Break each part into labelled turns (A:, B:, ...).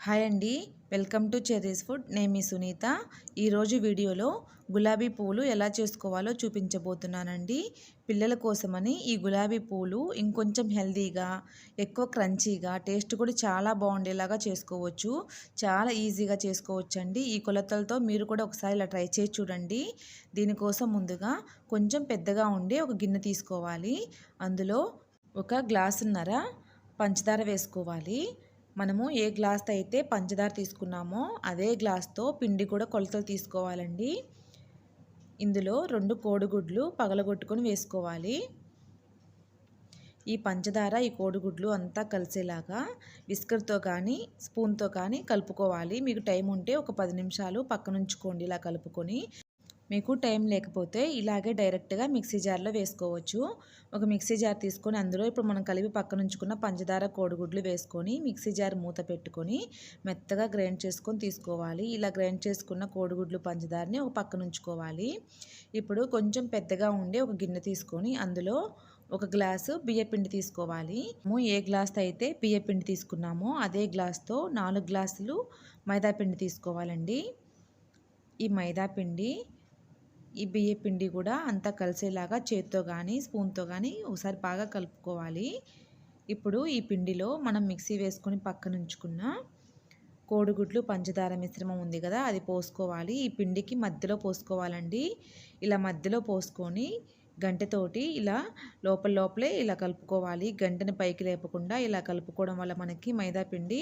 A: Hi అండి. Welcome to Cherry's food. నేను మీ సునీత. ఈరోజు వీడియోలో గులాబీ పూలు ఎలా చేసుకోవాలో చూపించబోతున్నానండి. పిల్లల కోసమని ఈ గులాబీ పూలు ఇంకొంచెం హెల్దీగా ఎక్కువ క్రంచీగా టేస్ట్ కూడా చాలా బాగుండేలాగా చేసుకోవచ్చు. చాలా ఈజీగా చేసుకోవచ్చండి. ఈ కొలతలతో మీరు కూడా ఒకసారి ఇలా ట్రై చేసి చూడండి. దీనికోసం ముందుగా కొంచెం పెద్దగా ఉండే ఒక గిన్నె తీసుకోవాలి. అందులో ఒక గ్లాసున్నర పంచదార వేసుకోవాలి. మనము ఏ గ్లాస్తో అయితే పంచదార తీసుకున్నామో అదే గ్లాస్తో పిండి కూడా కొలతలు తీసుకోవాలండి. ఇందులో రెండు కోడిగుడ్లు పగలగొట్టుకొని వేసుకోవాలి. ఈ పంచదార ఈ కోడిగుడ్లు అంతా కలిసేలాగా విస్కర్తో కానీ స్పూన్తో కానీ కలుపుకోవాలి. మీకు టైం ఉంటే ఒక పది నిమిషాలు పక్కనుంచుకోండి ఇలా కలుపుకొని. మీకు టైం లేకపోతే ఇలాగే డైరెక్ట్గా మిక్సీ జార్లో వేసుకోవచ్చు. ఒక మిక్సీ జార్ తీసుకొని అందులో ఇప్పుడు మనం కలిపి పక్కన ఉంచుకున్న పంచదార కోడిగుడ్లు వేసుకొని మిక్సీ జార్ మూత పెట్టుకొని మెత్తగా గ్రైండ్ చేసుకొని తీసుకోవాలి. ఇలా గ్రైండ్ చేసుకున్న కోడిగుడ్లు పంచదారని ఒక పక్కన ఉంచుకోవాలి. ఇప్పుడు కొంచెం పెద్దగా ఉండే ఒక గిన్నె తీసుకొని అందులో ఒక గ్లాసు బియ్యపిండి తీసుకోవాలి. మేము ఏ గ్లాస్తో అయితే బియ్యపిండి తీసుకున్నామో అదే గ్లాస్తో నాలుగు గ్లాసులు మైదాపిండి తీసుకోవాలండి. ఈ మైదాపిండి ఈ బియ్య పిండి కూడా అంతా కలిసేలాగా చేత్తో కానీ స్పూన్తో కానీ ఒకసారి బాగా కలుపుకోవాలి. ఇప్పుడు ఈ పిండిలో మనం మిక్సీ వేసుకొని పక్కన ఉంచుకున్న కోడిగుడ్లు పంచదార మిశ్రమం ఉంది కదా అది పోసుకోవాలి. ఈ పిండికి మధ్యలో పోసుకోవాలండి. ఇలా మధ్యలో పోసుకొని గంటతోటి ఇలా లోపల లోపలే ఇలా కలుపుకోవాలి. గంటని పైకి లేపకుండా ఇలా కలుపుకోవడం వల్ల మనకి మైదా పిండి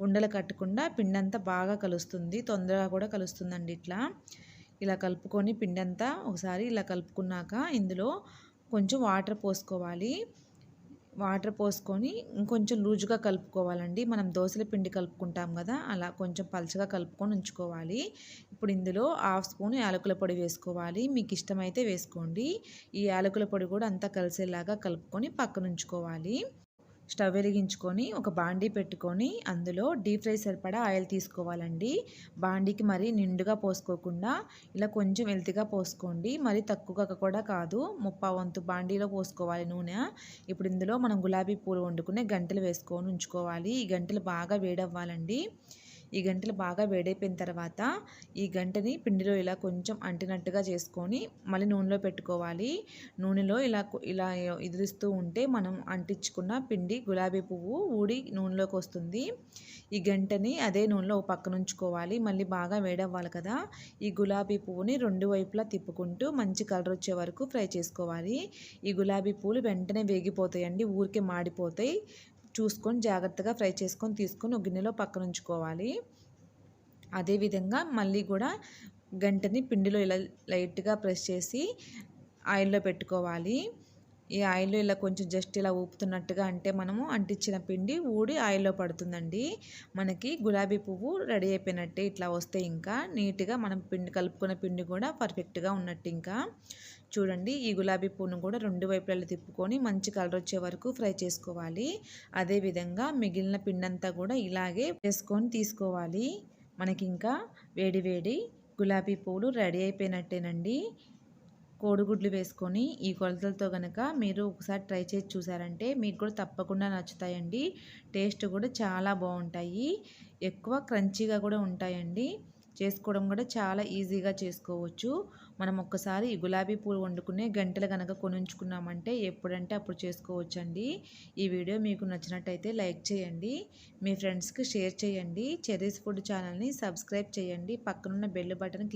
A: ఉండలు కట్టకుండా పిండి అంతా బాగా కలుస్తుంది. తొందరగా కూడా కలుస్తుందండి ఇట్లా. ఇలా కలుపుకొని పిండి అంతా ఒకసారి ఇలా కలుపుకున్నాక ఇందులో కొంచెం వాటర్ పోసుకోవాలి. వాటర్ పోసుకొని ఇంకొంచెం లూజుగా కలుపుకోవాలండి. మనం దోశల పిండి కలుపుకుంటాం కదా అలా కొంచెం పలుచగా కలుపుకొని ఉంచుకోవాలి. ఇప్పుడు ఇందులో హాఫ్ స్పూన్ యాలకుల పొడి వేసుకోవాలి. మీకు ఇష్టమైతే వేసుకోండి. ఈ యాలకుల పొడి కూడా అంతా కలిసేలాగా కలుపుకొని పక్కన ఉంచుకోవాలి. స్టవ్ వెలిగించుకొని ఒక బాండీ పెట్టుకొని అందులో డీప్ ఫ్రై సరిపడా ఆయిల్ తీసుకోవాలండి. బాండీకి మరీ నిండుగా పోసుకోకుండా ఇలా కొంచెం వెల్తిగా పోసుకోండి. మరి తక్కువగా కూడా కాదు. ముప్పా వంతు బాండీలో పోసుకోవాలి నూనె. ఇప్పుడు ఇందులో మనం గులాబీ పూలు వండుకునే గంటలు వేసుకొని ఉంచుకోవాలి. ఈ గంటలు బాగా వేడవ్వాలండి. ఈ గంటలు బాగా వేడైపోయిన తర్వాత ఈ గంటని పిండిలో ఇలా కొంచెం అంటినట్టుగా చేసుకొని మళ్ళీ నూనెలో పెట్టుకోవాలి. నూనెలో ఇలా ఇలా ఎదురుస్తూ ఉంటే మనం అంటించుకున్న పిండి గులాబీ పువ్వు ఊడి నూనెలోకి వస్తుంది. ఈ గంటని అదే నూనెలో పక్కన ఉంచుకోవాలి. మళ్ళీ బాగా వేడవ్వాలి కదా. ఈ గులాబీ పువ్వుని రెండు వైపులా తిప్పుకుంటూ మంచి కలర్ వచ్చే వరకు ఫ్రై చేసుకోవాలి. ఈ గులాబీ పువ్వులు వెంటనే వేగిపోతాయండి. ఊరికే మాడిపోతాయి. చూసుకొని జాగ్రత్తగా ఫ్రై చేసుకొని తీసుకొని ఒక గిన్నెలో పక్కన ఉంచుకోవాలి. అదేవిధంగా మళ్ళీ కూడా గంటని పిండిలో ఇలా లైట్గా ప్రెస్ చేసి ఆయిల్లో పెట్టుకోవాలి. ఈ ఆయిల్లో ఇలా కొంచెం జస్ట్ ఇలా ఊపుతున్నట్టుగా అంటే మనము అంటించిన పిండి ఊడి ఆయిల్లో పడుతుందండి. మనకి గులాబీ పువ్వు రెడీ అయిపోయినట్టే ఇట్లా వస్తే ఇంకా నీట్గా మనం పిండి కలుపుకున్న పిండి కూడా పర్ఫెక్ట్గా ఉన్నట్టు ఇంకా. చూడండి ఈ గులాబీ పువ్వును కూడా రెండు వైపులలో తిప్పుకొని మంచి కలర్ వచ్చే వరకు ఫ్రై చేసుకోవాలి. అదేవిధంగా మిగిలిన పిండంతా కూడా ఇలాగే వేసుకొని తీసుకోవాలి. మనకి ఇంకా వేడి వేడి గులాబీ పువ్వులు రెడీ అయిపోయినట్టేనండి. కోడిగుడ్లు వేసుకొని ఈ కొలతలతో కనుక మీరు ఒకసారి ట్రై చేసి చూసారంటే మీకు కూడా తప్పకుండా నచ్చుతాయండి. టేస్ట్ కూడా చాలా బాగుంటాయి. ఎక్కువ క్రంచీగా కూడా ఉంటాయండి. చేసుకోవడం కూడా చాలా ఈజీగా చేసుకోవచ్చు. మనం ఒక్కసారి ఈ గులాబీ పూలు వండుకునే గంటలు కనుక కొనుంచుకున్నామంటే ఎప్పుడంటే అప్పుడు చేసుకోవచ్చండి. ఈ వీడియో మీకు నచ్చినట్టయితే లైక్ చేయండి. మీ ఫ్రెండ్స్కి షేర్ చేయండి. చెరీస్ ఫుడ్ ఛానల్ని సబ్స్క్రైబ్ చేయండి. పక్కనున్న బెల్ బటన్